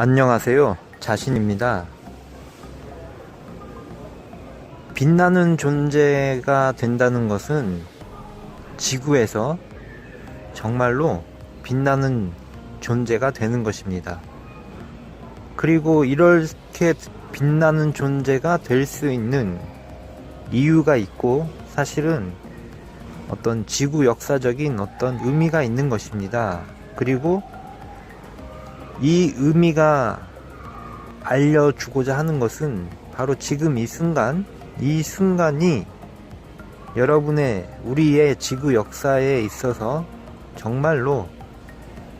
안녕하세요. 자신입니다. 빛나는 존재가 된다는 것은 지구에서 정말로 빛나는 존재가 되는 것입니다. 그리고 이렇게 빛나는 존재가 될 수 있는 이유가 있고 사실은 어떤 지구 역사적인 어떤 의미가 있는 것입니다. 그리고 이 의미가 알려주고자 하는 것은 바로 지금 이 순간, 이 순간이 여러분의 우리의 지구 역사에 있어서 정말로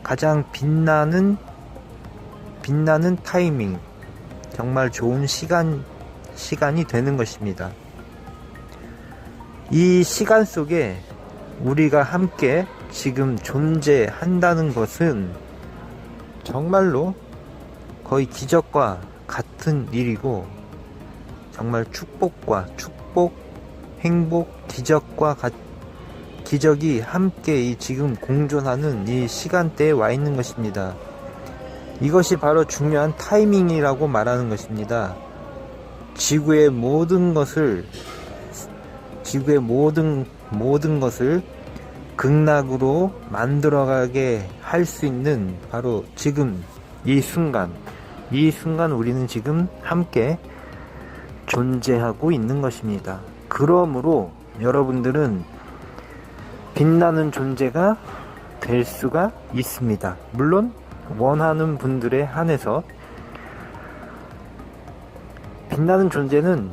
가장 빛나는 빛나는 타이밍, 정말 좋은 시간 시간이 되는 것입니다. 이 시간 속에 우리가 함께 지금 존재한다는 것은 정말로 거의 기적과 같은 일이고 정말 축복과 축복, 행복, 기적과 같, 기적이 함께 이 지금 공존하는 이 시간대에 와 있는 것입니다. 이것이 바로 중요한 타이밍이라고 말하는 것입니다. 지구의 모든 것을 지구의 모든 모든 것을 극락으로 만들어가게 할 수 있는 바로 지금 이 순간 이 순간 우리는 지금 함께 존재하고 있는 것입니다. 그러므로 여러분들은 빛나는 존재가 될 수가 있습니다. 물론 원하는 분들에 한해서 빛나는 존재는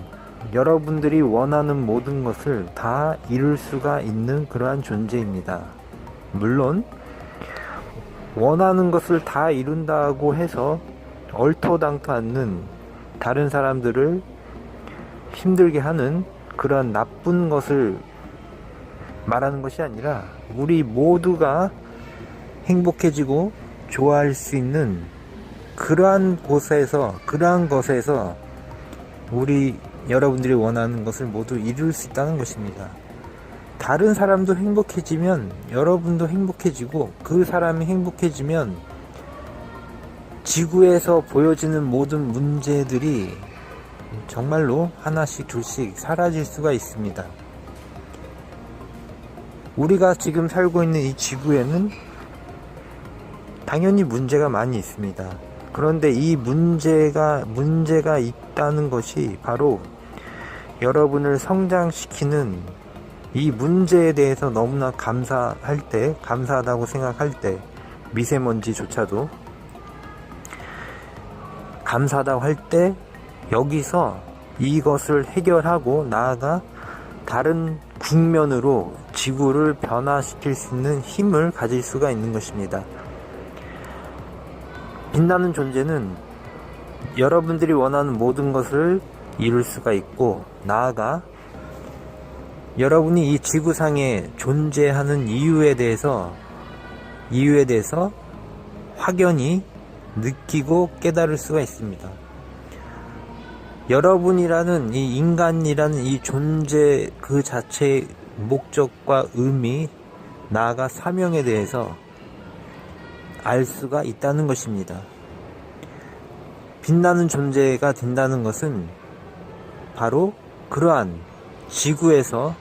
여러분들이 원하는 모든 것을 다 이룰 수가 있는 그러한 존재입니다. 물론 원하는 것을 다 이룬다고 해서 얼토당토 않는 다른 사람들을 힘들게 하는 그러한 나쁜 것을 말하는 것이 아니라 우리 모두가 행복해지고 좋아할 수 있는 그러한 곳에서 그러한 것에서 우리 여러분들이 원하는 것을 모두 이룰 수 있다는 것입니다. 다른 사람도 행복해지면 여러분도 행복해지고 그 사람이 행복해지면 지구에서 보여지는 모든 문제들이 정말로 하나씩 둘씩 사라질 수가 있습니다. 우리가 지금 살고 있는 이 지구에는 당연히 문제가 많이 있습니다. 그런데 이 문제가, 문제가 있다는 것이 바로 여러분을 성장시키는 이 문제에 대해서 너무나 감사할 때, 감사하다고 생각할 때, 미세먼지조차도 감사하다고 할 때, 여기서 이것을 해결하고 나아가 다른 국면으로 지구를 변화시킬 수 있는 힘을 가질 수가 있는 것입니다. 빛나는 존재는 여러분들이 원하는 모든 것을 이룰 수가 있고 나아가 여러분이 이 지구상에 존재하는 이유에 대해서 이유에 대해서 확연히 느끼고 깨달을 수가 있습니다. 여러분이라는 이 인간이라는 이 존재 그 자체의 목적과 의미, 나아가 사명에 대해서 알 수가 있다는 것입니다. 빛나는 존재가 된다는 것은 바로 그러한 지구에서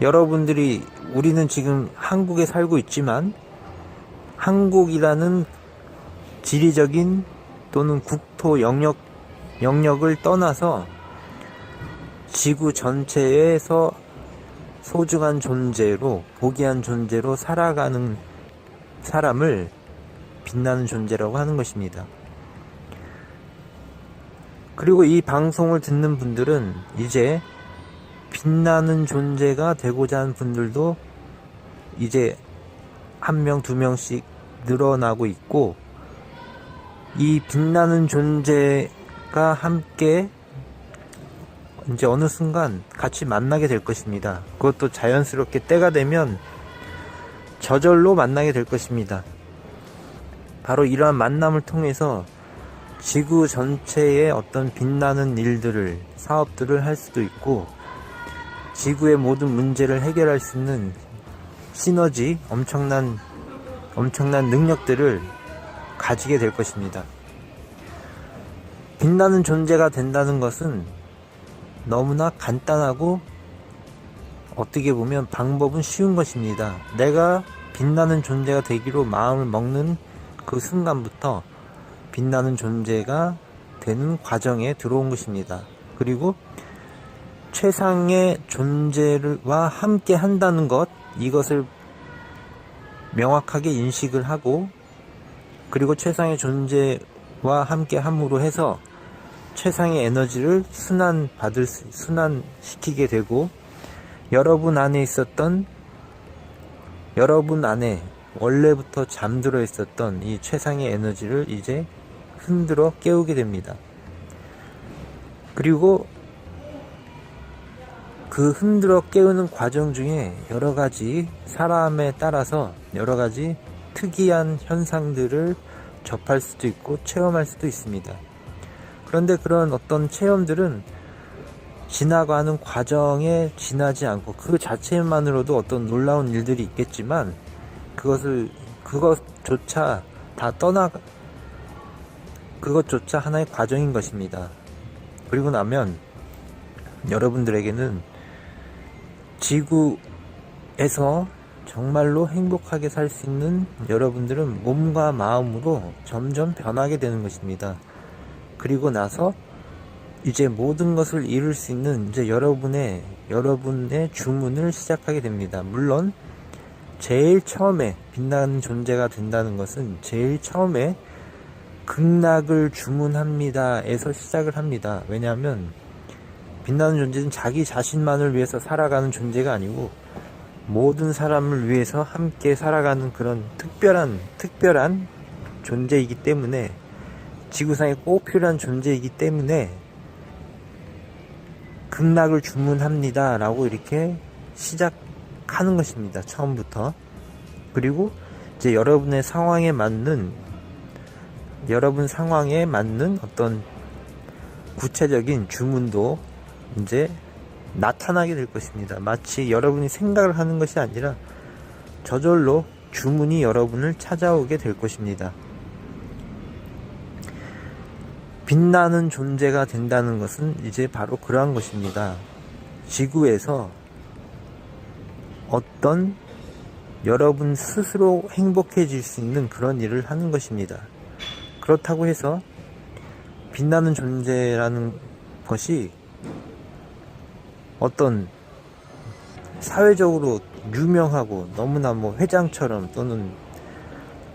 여러분들이 우리는 지금 한국에 살고 있지만 한국이라는 지리적인 또는 국토 영역 영역을 떠나서 지구 전체에서 소중한 존재로 보기한 존재로 살아가는 사람을 빛나는 존재라고 하는 것입니다. 그리고 이 방송을 듣는 분들은 이제 빛나는 존재가 되고자 하는 분들도 이제 한 명, 두 명씩 늘어나고 있고, 이 빛나는 존재가 함께 이제 어느 순간 같이 만나게 될 것입니다. 그것도 자연스럽게 때가 되면 저절로 만나게 될 것입니다. 바로 이러한 만남을 통해서 지구 전체의 어떤 빛나는 일들을, 사업들을 할 수도 있고, 지구의 모든 문제를 해결할 수 있는 시너지, 엄청난, 엄청난 능력들을 가지게 될 것입니다. 빛나는 존재가 된다는 것은 너무나 간단하고 어떻게 보면 방법은 쉬운 것입니다. 내가 빛나는 존재가 되기로 마음을 먹는 그 순간부터 빛나는 존재가 되는 과정에 들어온 것입니다. 그리고 최상의 존재와 함께 한다는 것, 이것을 명확하게 인식을 하고, 그리고 최상의 존재와 함께 함으로 해서 최상의 에너지를 순환 받을 수, 순환시키게 되고, 여러분 안에 있었던, 여러분 안에 원래부터 잠들어 있었던 이 최상의 에너지를 이제 흔들어 깨우게 됩니다. 그리고 그 흔들어 깨우는 과정 중에 여러 가지 사람에 따라서 여러 가지 특이한 현상들을 접할 수도 있고 체험할 수도 있습니다. 그런데 그런 어떤 체험들은 지나가는 과정에 지나지 않고 그 자체만으로도 어떤 놀라운 일들이 있겠지만 그것을 그것조차 다 떠나 그것조차 하나의 과정인 것입니다. 그리고 나면 여러분들에게는 지구에서 정말로 행복하게 살 수 있는 여러분들은 몸과 마음으로 점점 변하게 되는 것입니다. 그리고 나서 이제 모든 것을 이룰 수 있는 이제 여러분의 여러분의 주문을 시작하게 됩니다. 물론 제일 처음에 빛나는 존재가 된다는 것은 제일 처음에 극락을 주문합니다에서 시작을 합니다. 왜냐하면 빛나는 존재는 자기 자신만을 위해서 살아가는 존재가 아니고 모든 사람을 위해서 함께 살아가는 그런 특별한 특별한 존재이기 때문에 지구상에 꼭 필요한 존재이기 때문에 극락을 주문합니다 라고 이렇게 시작하는 것입니다 처음부터. 그리고 이제 여러분의 상황에 맞는 여러분 상황에 맞는 어떤 구체적인 주문도 이제 나타나게 될 것입니다. 마치 여러분이 생각을 하는 것이 아니라 저절로 주문이 여러분을 찾아오게 될 것입니다. 빛나는 존재가 된다는 것은 이제 바로 그러한 것입니다. 지구에서 어떤 여러분 스스로 행복해질 수 있는 그런 일을 하는 것입니다. 그렇다고 해서 빛나는 존재라는 것이 어떤 사회적으로 유명하고 너무나 뭐 회장처럼 또는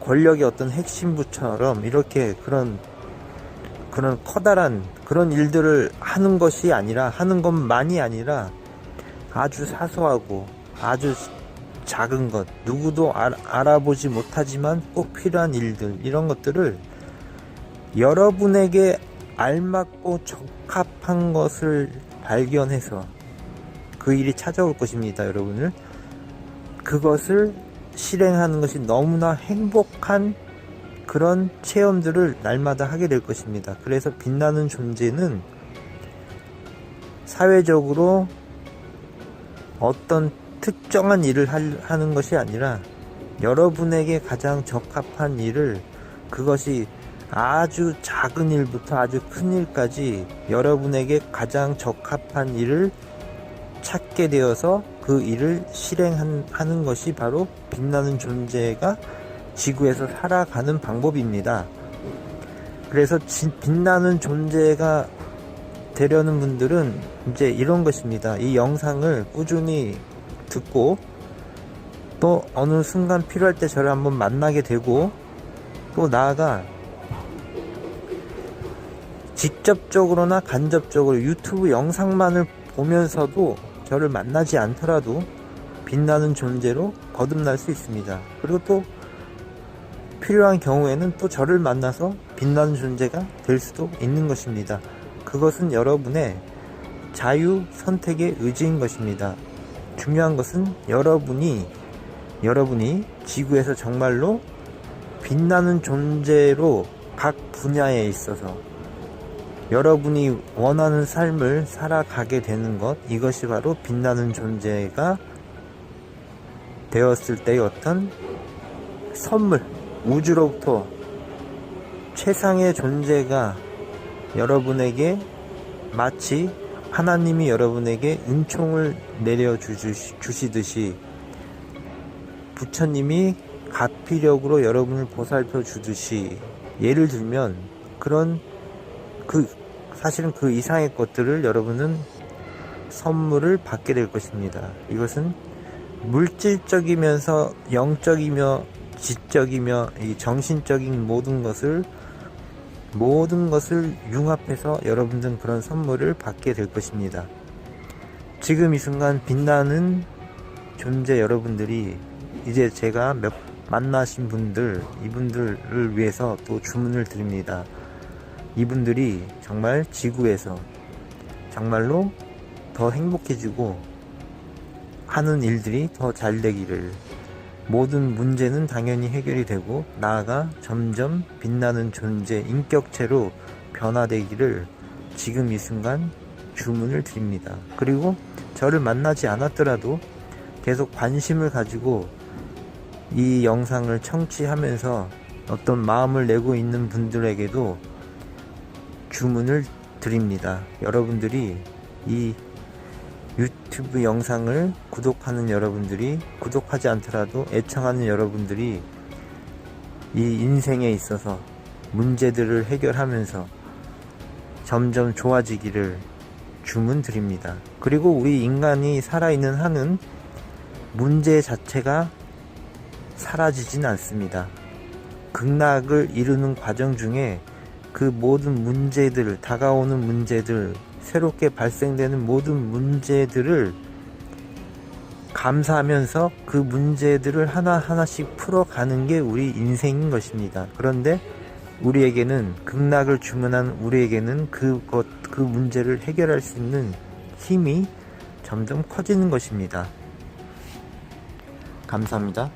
권력의 어떤 핵심부처럼 이렇게 그런 그런 커다란 그런 일들을 하는 것이 아니라 하는 것만이 아니라 아주 사소하고 아주 작은 것 누구도 알, 알아보지 못하지만 꼭 필요한 일들 이런 것들을 여러분에게 알맞고 적합한 것을 발견해서 그 일이 찾아올 것입니다, 여러분을. 그것을 실행하는 것이 너무나 행복한 그런 체험들을 날마다 하게 될 것입니다. 그래서 빛나는 존재는 사회적으로 어떤 특정한 일을 하는 것이 아니라 여러분에게 가장 적합한 일을 그것이 아주 작은 일부터 아주 큰 일까지 여러분에게 가장 적합한 일을 찾게 되어서 그 일을 실행하는 것이 바로 빛나는 존재가 지구에서 살아가는 방법입니다. 그래서 빛나는 존재가 되려는 분들은 이제 이런 것입니다. 이 영상을 꾸준히 듣고 또 어느 순간 필요할 때 저를 한번 만나게 되고 또 나아가 직접적으로나 간접적으로 유튜브 영상만을 보면서도 저를 만나지 않더라도 빛나는 존재로 거듭날 수 있습니다. 그리고 또 필요한 경우에는 또 저를 만나서 빛나는 존재가 될 수도 있는 것입니다. 그것은 여러분의 자유 선택의 의지인 것입니다. 중요한 것은 여러분이 여러분이 지구에서 정말로 빛나는 존재로 각 분야에 있어서 여러분이 원하는 삶을 살아가게 되는 것, 이것이 바로 빛나는 존재가 되었을 때의 어떤 선물, 우주로부터 최상의 존재가 여러분에게 마치 하나님이 여러분에게 은총을 내려 주시듯이 부처님이 가피력으로 여러분을 보살펴 주듯이 예를 들면 그런 그 사실은 그 이상의 것들을 여러분은 선물을 받게 될 것입니다. 이것은 물질적이면서 영적이며 지적이며 이 정신적인 모든 것을 모든 것을 융합해서 여러분들은 그런 선물을 받게 될 것입니다. 지금 이 순간 빛나는 존재 여러분들이 이제 제가 몇 만나신 분들 이분들을 위해서 또 주문을 드립니다. 이분들이 정말 지구에서 정말로 더 행복해지고 하는 일들이 더 잘 되기를 모든 문제는 당연히 해결이 되고 나아가 점점 빛나는 존재 인격체로 변화되기를 지금 이 순간 주문을 드립니다. 그리고 저를 만나지 않았더라도 계속 관심을 가지고 이 영상을 청취하면서 어떤 마음을 내고 있는 분들에게도 주문을 드립니다. 여러분들이 이 유튜브 영상을 구독하는 여러분들이 구독하지 않더라도 애청하는 여러분들이 이 인생에 있어서 문제들을 해결하면서 점점 좋아지기를 주문 드립니다. 그리고 우리 인간이 살아있는 한은 문제 자체가 사라지진 않습니다. 극락을 이루는 과정 중에 그 모든 문제들, 다가오는 문제들, 새롭게 발생되는 모든 문제들을 감사하면서 그 문제들을 하나하나씩 풀어가는 게 우리 인생인 것입니다. 그런데 우리에게는 극락을 주문한 우리에게는 그것, 그 문제를 해결할 수 있는 힘이 점점 커지는 것입니다. 감사합니다.